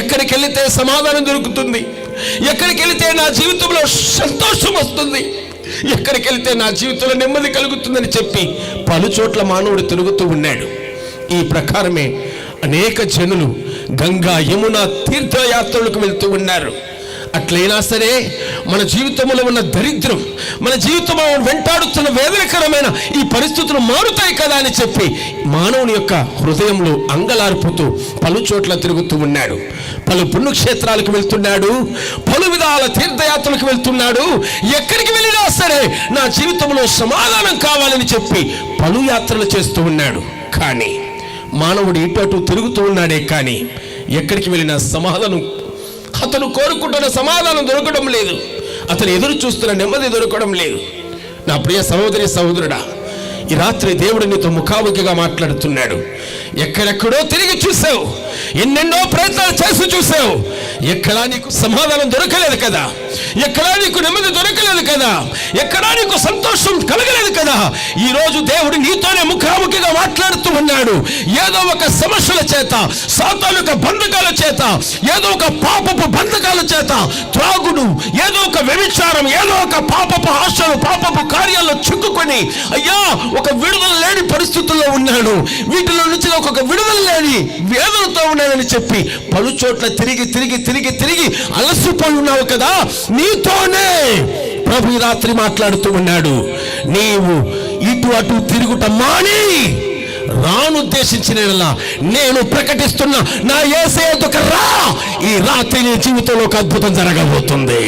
ఎక్కడికి వెళితే సమాధానం దొరుకుతుంది? ఎక్కడికి వెళితే నా జీవితంలో సంతోషం వస్తుంది? ఎక్కడికి వెళితే నా జీవితంలో నెమ్మది కలుగుతుందని చెప్పి పలు చోట్ల మానవుడు తిరుగుతూ ఉన్నాడు. ఈ ప్రకారమే అనేక జనులు గంగా యమున తీర్థయాత్రలకు వెళ్తూ ఉన్నారు. అట్లయినా సరే మన జీవితంలో ఉన్న దరిద్రం మన జీవితంలో వెంటాడుతున్న వేదనకరమైన ఈ పరిస్థితులు మారుతాయి కదా అని చెప్పి మానవుని యొక్క హృదయంలో అంగలార్పుతూ పలు చోట్ల తిరుగుతూ ఉన్నాడు. పలు పుణ్యక్షేత్రాలకు వెళ్తున్నాడు. పలు విధాల తీర్థయాత్రలకు వెళ్తున్నాడు. ఎక్కడికి వెళ్ళినా సరే నా జీవితంలో సమాధానం కావాలని చెప్పి పలు యాత్రలు చేస్తూ ఉన్నాడు. కానీ మానవుడు ఇటు అటు తిరుగుతూ ఉన్నాడే కానీ ఎక్కడికి వెళ్ళినా సమాధానం అతను కోరుకుంటున్న సమాధానం దొరకడం లేదు. అతను ఎదురు చూస్తున్న నెమ్మది దొరకడం లేదు. నా ప్రియ సహోదరి సహోదరుడా ఈ రాత్రి దేవుడు నీతో ముఖాముఖిగా మాట్లాడుతున్నాడు. ఎక్కడెక్కడో తిరిగి చూసావు. ఎన్నెన్నో ప్రయత్నాలు చేసి చూసావు. ఎక్కడా నీకు సమాధానం దొరకలేదు కదా? ఎక్కడా నీకు నెమ్మది దొరకలేదు కదా? ఎక్కడా నీకు సంతోషం కలగలేదు కదా? ఈ రోజు దేవుడు నీతోనే ముఖాముఖిగా మాట్లాడుతూ ఉన్నాడు. ఏదో ఒక సమస్యల చేత సాతానుక బంధకాల చేత ఏదో ఒక పాపపు బంధకాల చేత త్రాగుడు ఏదో ఒక వ్యభిచారం ఏదో ఒక పాపపు ఆశలు పాపపు కార్యాల్లో చిక్కుకొని అయ్యా ఒక విడు పరిస్థితుల్లో ఉన్నాడు. వీటిలో నుంచి ఒక్కొక్క విడుదల లేని వేదనతో ఉన్నానని చెప్పి పలు చోట్ల తిరిగి తిరిగి తిరిగి తిరిగి అలసిపోయి ఉన్నావు కదా? నీతోనే ప్రభు రాత్రి మాట్లాడుతూ ఉన్నాడు. నీవు ఇటు అటు తిరుగుట మాని రానుద్దేశించిన నేను ప్రకటిస్తున్న నా ఏసేందుకు రా. ఈ రాత్రి నీ జీవితంలో ఒక అద్భుతం జరగబోతుంది.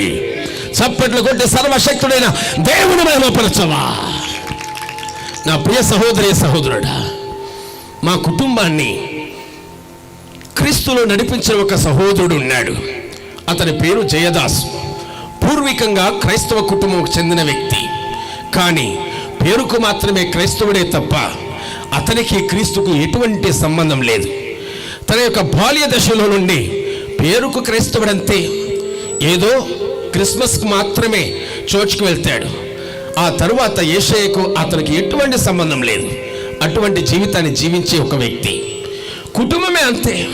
చప్పట్లు కొట్టి సర్వశక్తుడైన దేవుని మేమపరచవా నా ప్రియ సహోదరి సహోదరుడా మా కుటుంబాన్ని క్రీస్తులో నడిపించిన ఒక సహోదరుడు ఉన్నాడు. అతని పేరు జయదాస్. పూర్వీకంగా క్రైస్తవ కుటుంబంకు చెందిన వ్యక్తి. కానీ పేరుకు మాత్రమే క్రైస్తవుడే తప్ప అతనికి క్రీస్తుకు ఎటువంటి సంబంధం లేదు. తన యొక్క బాల్య దశలో నుండి పేరుకు క్రైస్తవుడంతే. ఏదో క్రిస్మస్కి మాత్రమే చర్చ్కి వెళ్తాడు. ఆ తరువాత ఏషయ్యకు అతనికి ఎటువంటి సంబంధం లేదు. అటువంటి జీవితాన్ని జీవించే ఒక వ్యక్తి. కుటుంబమే అంతే.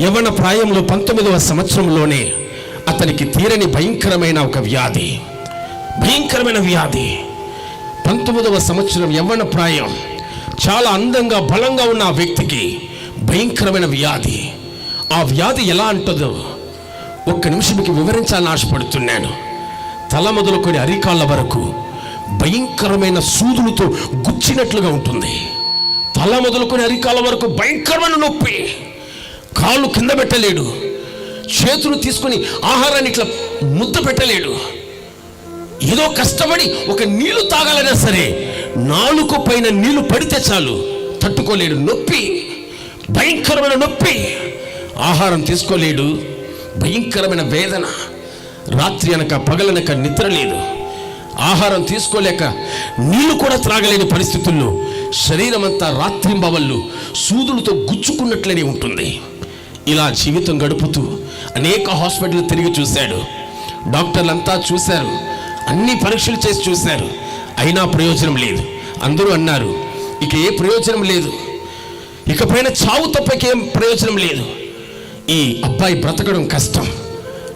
యవన ప్రాయంలో పంతొమ్మిదవ సంవత్సరంలోనే అతనికి తీరని భయంకరమైన ఒక వ్యాధి. భయంకరమైన వ్యాధి. పంతొమ్మిదవ సంవత్సరం యవ్వన ప్రాయం. చాలా అందంగా బలంగా ఉన్న ఆ వ్యక్తికి భయంకరమైన వ్యాధి. ఆ వ్యాధి ఎలా అంటుందో ఒక్క నిమిషం మీకు వివరించాలని ఆశపడుతున్నాను. తల మొదలుకొని అరికాళ్ళ వరకు భయంకరమైన సూదులతో గుచ్చినట్లుగా ఉంటుంది. తల మొదలుకొని అరికాళ్ళ వరకు భయంకరమైన నొప్పి. కాళ్ళు కింద పెట్టలేడు. చేతులు తీసుకొని ఆహారాన్ని ఇట్లా ముద్ద పెట్టలేడు. ఏదో కష్టపడి ఒక నీళ్ళు తాగాలన్నా సరే నాలుగు పైన నీళ్ళు పడితే చాలు తట్టుకోలేడు. నొప్పి భయంకరమైన నొప్పి. ఆహారం తీసుకోలేడు. భయంకరమైన వేదన. రాత్రి అనక పగలనక నిద్ర లేదు. ఆహారం తీసుకోలేక నీళ్ళు కూడా త్రాగలేని పరిస్థితుల్లో శరీరం అంతా రాత్రింబవళ్ళు సూదులతో గుచ్చుకున్నట్లనే ఉంటుంది. ఇలా జీవితం గడుపుతూ అనేక హాస్పిటల్ తిరిగి చూశాడు. డాక్టర్లంతా చూశారు. అన్ని పరీక్షలు చేసి చూశారు. అయినా ప్రయోజనం లేదు. అందరూ అన్నారు ఇక ఏ ప్రయోజనం లేదు? ఇకపైన చావు తప్పకేం ప్రయోజనం లేదు? ఈ అబ్బాయి బ్రతకడం కష్టం.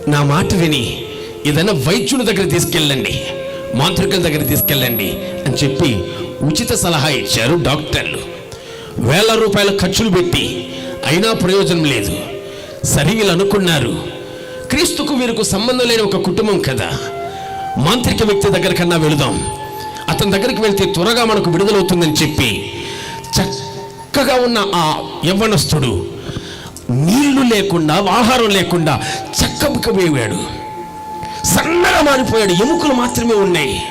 నా మాట విని ఏదైనా వైద్యుని దగ్గర తీసుకెళ్ళండి మాంత్రికుల దగ్గర తీసుకెళ్ళండి అని చెప్పి ఉచిత సలహా ఇచ్చారు డాక్టర్లు. వేల రూపాయల ఖర్చులు పెట్టి అయినా ప్రయోజనం లేదు. సరే అనుకున్నారు క్రీస్తుకు వీరికి సంబంధం లేని ఒక కుటుంబం కదా. మాంత్రిక వ్యక్తి దగ్గరకన్నా వెళుదాం. అతని దగ్గరికి వెళ్తే త్వరగా మనకు విడుదలవుతుందని చెప్పి చక్కగా ఉన్న ఆ యవ్వనస్తుడు నీళ్ళు లేకుండా ఆహారం లేకుండా చక్కబుకపోయాడు సన్నగా మారిపోయాడు. ఎముకలు మాత్రమే ఉన్నాయి.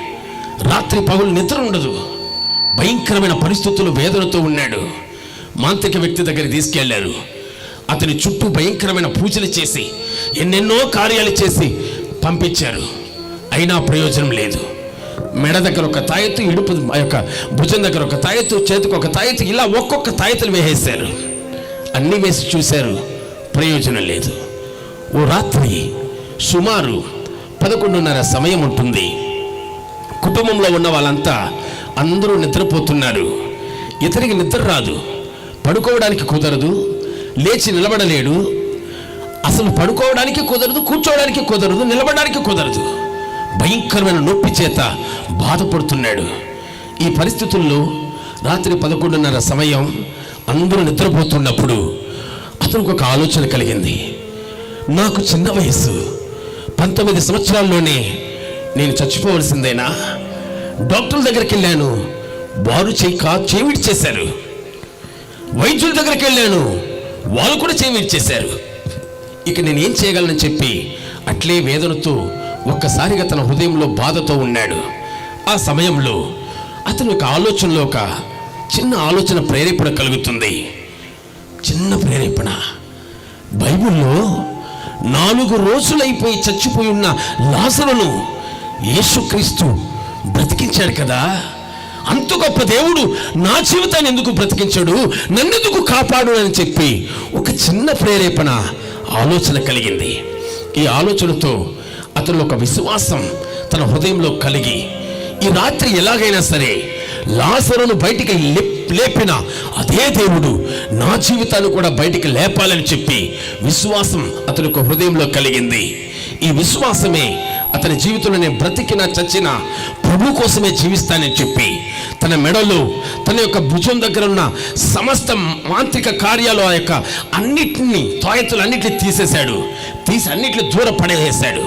రాత్రి పగులు నిద్ర ఉండదు. భయంకరమైన పరిస్థితులు వేదనతో ఉన్నాడు. మాంత్రిక వ్యక్తి దగ్గర తీసుకెళ్ళారు అతని చుట్టూ భయంకరమైన పూజలు చేసి ఎన్నెన్నో కార్యాలు చేసి పంపించారు. అయినా ప్రయోజనం లేదు. మెడ దగ్గర ఒక తాయెత్తు ఇడుపు ఆ యొక్క భుజం దగ్గర ఒక తాయెత్తు చేతికి ఒక తాయెత్తు ఇలా ఒక్కొక్క తాయెత్తులు వేసేశారు. అన్నీ వేసి చూశారు. ప్రయోజనం లేదు. ఓ రాత్రి సుమారు పదకొండున్నర సమయం ఉంటుంది. కుటుంబంలో ఉన్న వాళ్ళంతా అందరూ నిద్రపోతున్నారు. ఇతనికి నిద్ర రాదు. పడుకోవడానికి కుదరదు. లేచి నిలబడలేడు. అసలు పడుకోవడానికి కుదరదు కూర్చోవడానికి కుదరదు నిలబడడానికి కుదరదు. భయంకరమైన నొప్పి చేత బాధపడుతున్నాడు. ఈ పరిస్థితుల్లో రాత్రి పదకొండున్నర సమయం అందరూ నిద్రపోతున్నప్పుడు అతనికి ఒక ఆలోచన కలిగింది. నాకు చిన్న వయస్సు. పంతొమ్మిది సంవత్సరాల్లోనే నేను చచ్చిపోవలసిందేనా? డాక్టర్ల దగ్గరికి వెళ్ళాను వారు చేయక చేవిడి చేశారు. వైద్యుల దగ్గరికి వెళ్ళాను వాళ్ళు కూడా చేవిడి చేశారు. ఇక నేను ఏం చేయగలను చెప్పి అట్లే వేదనతో ఒక్కసారిగా తన హృదయంలో బాధతో ఉన్నాడు. ఆ సమయంలో అతను ఒక ఆలోచనలో ఒక చిన్న ఆలోచన ప్రేరేపణ కలుగుతుంది. చిన్న ప్రేరేపణ. బైబిల్లో నాలుగు రోజులైపోయి చచ్చిపోయి ఉన్న లాసలను యేసుక్రీస్తు బ్రతికించాడు కదా. అంత గొప్ప దేవుడు నా జీవితాన్ని ఎందుకు బ్రతికించాడు? నన్నెందుకు కాపాడు అని చెప్పి ఒక చిన్న ప్రేరేపణ ఆలోచన కలిగింది. ఈ ఆలోచనతో అతను ఒక విశ్వాసం తన హృదయంలో కలిగి ఈ రాత్రి ఎలాగైనా సరే లాసరును బయటికి లేపిన అదే దేవుడు నా జీవితాన్ని కూడా బయటికి లేపాలని చెప్పి విశ్వాసం అతని ఒక హృదయంలో కలిగింది. ఈ విశ్వాసమే అతని జీవితంలో నేను బ్రతికిన చచ్చిన ప్రభు కోసమే జీవిస్తానని చెప్పి తన మెడలో తన యొక్క భుజం దగ్గర ఉన్న సమస్త మాంత్రిక కార్యాలు ఆ యొక్క అన్నిటిని తాయెత్తులు అన్నిటిని తీసేశాడు. తీసి అన్నిటిని దూర పడవేశాడు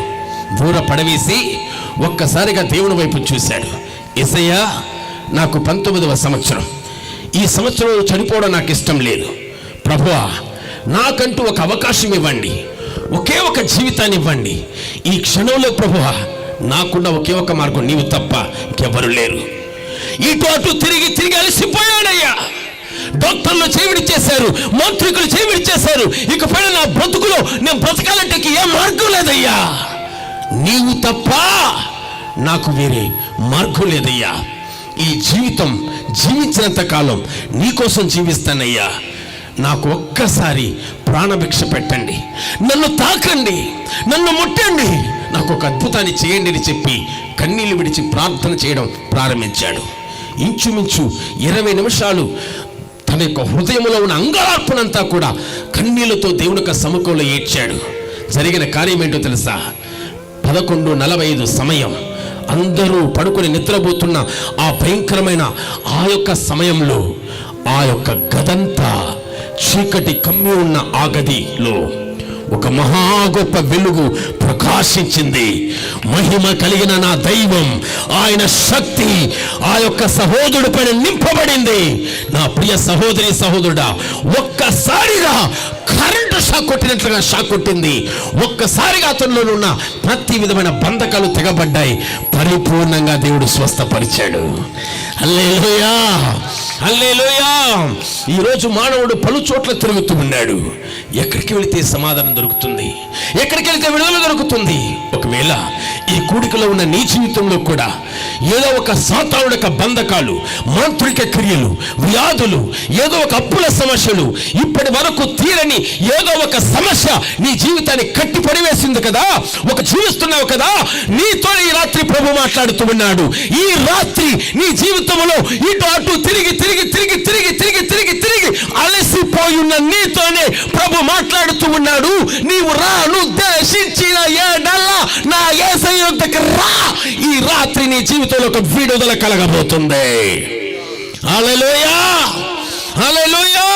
దూర పడవేసి ఒక్కసారిగా దేవుని వైపు చూశాడు. ఎసయ్యా నాకు పంతొమ్మిదవ సంవత్సరం. ఈ సంవత్సరం చనిపోవడం నాకు ఇష్టం లేదు. ప్రభువా నాకంటూ ఒక అవకాశం ఇవ్వండి. ఒకే ఒక జీవితాన్ని ఇవ్వండి. ఈ క్షణంలో ప్రభువా నాకున్న ఒకే ఒక మార్గం నీవు తప్ప ఇంకెవరు లేరు. ఇటు అటు తిరిగి తిరిగి అలసిపోయాడయ్యా. డాక్టర్లు చేవిడి చేశారు మంత్రికులు చేవిడి చేశారు. ఇకపై నా బ్రతుకులో నేను బ్రతకాలంటే ఏ మార్గం లేదయ్యా. నీవు తప్ప నాకు వేరే మార్గం లేదయ్యా. ఈ జీవితం జీవించినంత కాలం నీకోసం జీవిస్తానయ్యా. నాకు ఒక్కసారి ప్రాణభిక్ష పెట్టండి. నన్ను తాకండి. నన్ను ముట్టండి. నాకు ఒక అద్భుతాన్ని చేయండి అని చెప్పి కన్నీళ్ళు విడిచి ప్రార్థన చేయడం ప్రారంభించాడు. ఇంచుమించు ఇరవై నిమిషాలు తన యొక్క హృదయంలో ఉన్న అంగార్పణంతా కూడా కన్నీళ్ళతో దేవుని యొక్క సముఖంలో ఏడ్చాడు. జరిగిన కార్యం ఏంటో తెలుసా? పదకొండు నలభై ఐదు సమయం. అందరూ పడుకొని నిద్రపోతున్న ఆ భయంకరమైన ఆ యొక్క సమయంలో ఆ యొక్క గదంతా చీకటి కమ్మి ఉన్న ఆ గదిలో ఒక మహా గొప్ప వెలుగు ప్రకాశించింది. మహిమ కలిగిన నా దైవం ఆయన శక్తి ఆ యొక్క సహోదరుడి పైన నింపబడింది. నా ప్రియ సహోదరి సహోదరుడా ఒక్కసారిగా కరెంటు షాక్ కొట్టినట్లుగా షాక్ కొట్టింది. ఒక్కసారిగా అతనిలో ఉన్న ప్రతి విధమైన బంధకాలు తెగబడ్డాయి. పరిపూర్ణంగా దేవుడు స్వస్థపరిచాడు. అల్లేలోయా అల్లేలోయా ఈరోజు మానవుడు పలు చోట్ల తిరుగుతూ ఉన్నాడు. ఎక్కడికి వెళితే సమాధానం దొరుకుతుంది? ఎక్కడికి వెళితే విడుదల దొరుకుతుంది? ఒకవేళ ఈ కూడికలో ఉన్న నీ జీవితంలో కూడా ఏదో ఒక సాతానుడు బంధకాలు మాంత్రిక క్రియలు వ్యాధులు ఏదో ఒక అప్పుల సమస్యలు ఇప్పటి వరకు తీరని ఏదో ఒక సమస్య నీ జీవితాన్ని కట్టి పడివేసింది కదా? ఒక జీవిస్తున్నావు కదా? నీతో ఈ రాత్రి ప్రభు మాట్లాడుతూ ఉన్నాడు. ఈ రాత్రి నీ జీవితంలో ఇటు అటు తిరిగి తిరిగి తిరిగి తిరిగి తిరిగి తిరిగి తిరిగి అలసిపోయి ఉన్న నీతోనే ప్రభు మాట్లాడుతూ ఉన్నాడు. నీవు రాను దర్శించిన ఏడల్లా నా ఏసై రా. ఈ రాత్రి నీ జీవితంలో ఒక విడుదల కలగబోతుంది. అలలోయా అలలోయా